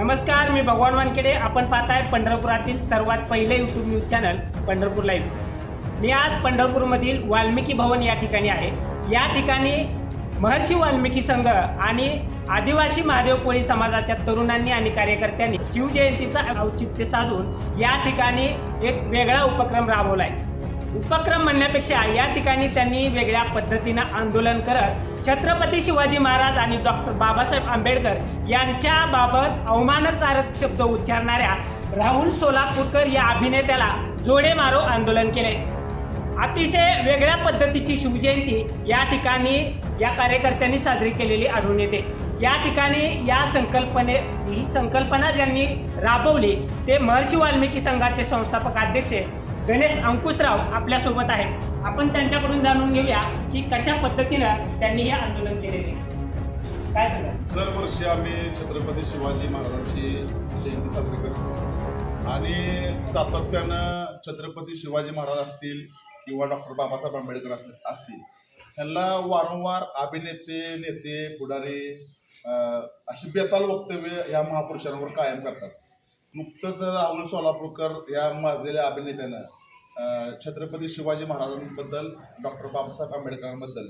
नमस्कार मी भगवान वानखेडे. आपण पाहताय पंढरपुरातील सर्वात पहिले YouTube news channel Pandharpur live मी आज पंढरपूरमधील वाल्मिकी भवन या ठिकाणी आहे. या ठिकाणी महर्षी वाल्मिकी संघ आणि आदिवासी महादेव कोळी समाजाच्या तरुणांनी आणि कार्यकर्त्यांनी शिवजयंतीचं औचित्य साधून या ठिकाणी एक वेगळा उपक्रम राबवला आहे उपक्रम म्हणण्यापेक्षा या ठिकाणी त्यांनी वेगळ्या पद्धतीनं आंदोलन करत छत्रपती शिवाजी महाराज आणि डॉक्टर बाबासाहेब आंबेडकर यांच्या बाबत अवमानकारक शब्द उच्चारणाऱ्या राहुल सोलापूरकर या अभिनेत्याला जोडे मारो आंदोलन केले. अतिशय वेगळ्या पद्धतीची शिवजयंती या ठिकाणी या कार्यकर्त्यांनी साजरी केलेली आढळून येते या ठिकाणी या संकल्पने ही संकल्पना ज्यांनी राबवली ते महर्षी वाल्मिकी संघाचे संस्थापक अध्यक्ष गणेश अंकुशराव आपल्यासोबत आहेत. आपण त्यांच्याकडून जाणून घेऊया की कशा पद्धतीनं त्यांनी हे आंदोलन केलेले. काय सांगा दरवर्षी आम्ही छत्रपती शिवाजी महाराजांची जयंती साजरी करतो आणि सातत्यानं छत्रपती शिवाजी महाराज असतील किंवा डॉक्टर बाबासाहेब आंबेडकर असतील त्यांना वारंवार अभिनेते नेते पुढारी अशी बेताल वक्तव्य या महापुरुषांवर कायम करतात. नुकतंच राहुल सोलापूरकर या माजलेल्या अभिनेत्यानं छत्रपती शिवाजी महाराजांबद्दल डॉक्टर बाबासाहेब आंबेडकरांबद्दल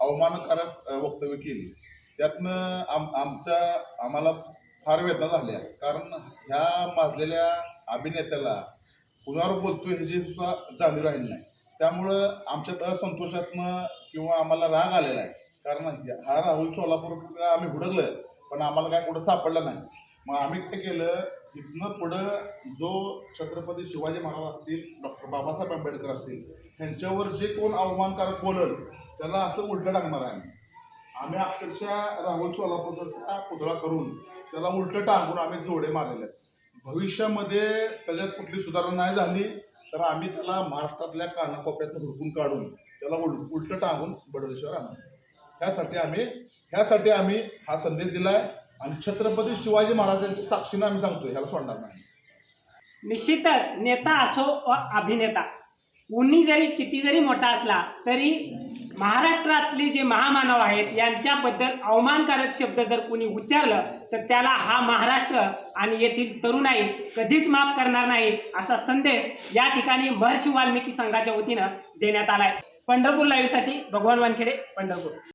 अवमानकारक वक्तव्य केली. त्यातनं आम आमच्या आम्हाला फार वेदना झाल्या. कारण ह्या माजलेल्या अभिनेत्याला कुणावर बोलतोय ह्याची सुद्धा जाणीव राहिली नाही. त्यामुळं आमच्यात असंतोषातनं किंवा आम्हाला राग आलेला आहे. कारण हा राहुल सोलापूरकर आम्ही हुडकलं पण आम्हाला काय कुठं सापडलं नाही. मग आम्ही काय केलं इथनं पुढं जो छत्रपती शिवाजी महाराज असतील डॉक्टर बाबासाहेब आंबेडकर असतील ह्यांच्यावर जे कोण अवमानकारक बोलल त्याला असं उलटं टाकणार आहे आम्ही. अक्षरशः राहुल सोलापूरचा पुतळा करून त्याला उलटं टाकून आम्ही जोडे मारलेले आहेत. भविष्यामध्ये त्याच्यात कुठली सुधारणा नाही झाली तर आम्ही त्याला महाराष्ट्रातल्या कानाकोपऱ्यातून हुडकून काढून त्याला उल उलटं टाकून बडवेश्वर आणणार. ह्यासाठी आम्ही ह्यासाठी आम्ही हा संदेश दिला आहे आणि छत्रपती शिवाजी महाराजांच्या साक्षीनं आम्ही सांगतोय ह्याला सोडणार नाही. निश्चितच नेता असो व अभिनेता उन्ही जरी किती जरी मोठा असला तरी महाराष्ट्रातले जे महामानव आहेत यांच्याबद्दल अवमानकारक शब्द जर कोणी उच्चारलं तर त्याला हा महाराष्ट्र आणि येथील तरुणाई कधीच माफ करणार नाही असा संदेश या ठिकाणी महर्षी वाल्मिकी संघाच्या वतीनं देण्यात आलाय. पंढरपूर लाईव्हसाठी भगवान वानखेडे पंढरपूर.